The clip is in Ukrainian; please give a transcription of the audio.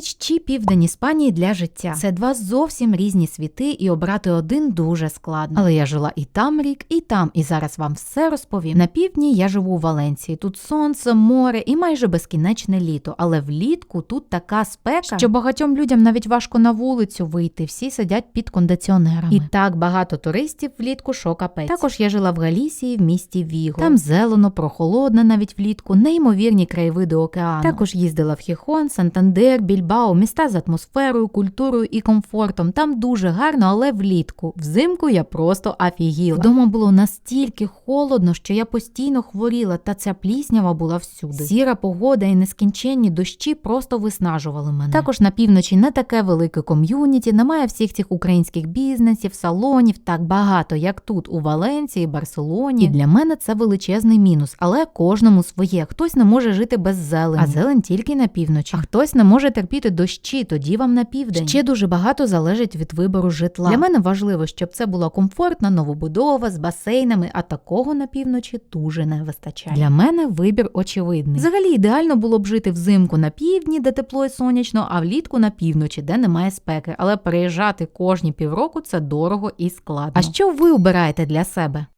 північ чи південь Іспанії для життя. Це два зовсім різні світи, і обрати один дуже складно. Але я жила і там рік, і там, і зараз вам все розповім. На півдні я живу у Валенції. Тут сонце, море і майже безкінечне літо. Але влітку тут така спека, що багатьом людям навіть важко на вулицю вийти. Всі сидять під кондиціонерами. І так багато туристів влітку, що капець. Також я жила в Галісії в місті Віго. Там зелено, прохолодно навіть влітку, неймовірні краєвиди океану. Також їздила в Хіхон, Сантандер, Більбао, міста з атмосферою, культурою і комфортом. Там дуже гарно, але влітку. Взимку я просто афігіла. Вдома було настільки холодно, що я постійно хворіла, та ця пліснява була всюди. Сіра погода і нескінченні дощі просто виснажували мене. Також на півночі не таке велике ком'юніті, немає всіх цих українських бізнесів, салонів так багато, як тут у Валенції, Барселоні. І для мене це величезний мінус, але кожному своє. Хтось не може жити без зелені, а зелень тільки на півночі. А хтось не може терпіти дощі, тоді вам на південь. Ще дуже багато залежить від вибору житла. Для мене важливо, щоб це була комфортна новобудова з басейнами, а такого на півночі дуже не вистачає. Для мене вибір очевидний. Взагалі ідеально було б жити взимку на півдні, де тепло і сонячно, а влітку на півночі, де немає спеки. Але переїжджати кожні півроку це дорого і складно. А що ви обираєте для себе?